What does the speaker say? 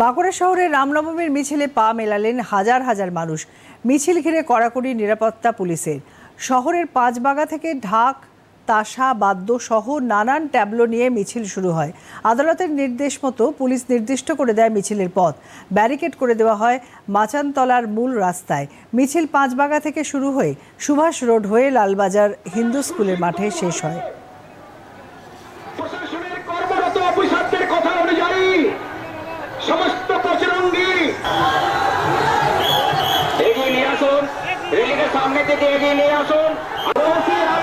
বাঁকুড়া শহরে রামনবমীর মিছিলে পা মেলালেন হাজার হাজার মানুষ। মিছিল ঘিরে কড়াকড়ি নিরাপত্তা পুলিশের। শহরের পাঁচবাগা থেকে ঢাক, তাসা, বাদ্য সহ নানান ট্যাবলো নিয়ে মিছিল শুরু হয়। আদালতের নির্দেশ মতো পুলিশ নির্দিষ্ট করে দেয় মিছিলের পথ। ব্যারিকেড করে দেওয়া হয় মাচানতলার মূল রাস্তায়। মিছিল পাঁচবাগা থেকে শুরু হয়ে সুভাষ রোড হয়ে লালবাজার হিন্দু স্কুলের মাঠে শেষ হয়। এগিয়ে নিয়ে আসুন রেলিকে সামনে থেকে এগিয়ে নিয়ে আসুন আদিবাসী হবে না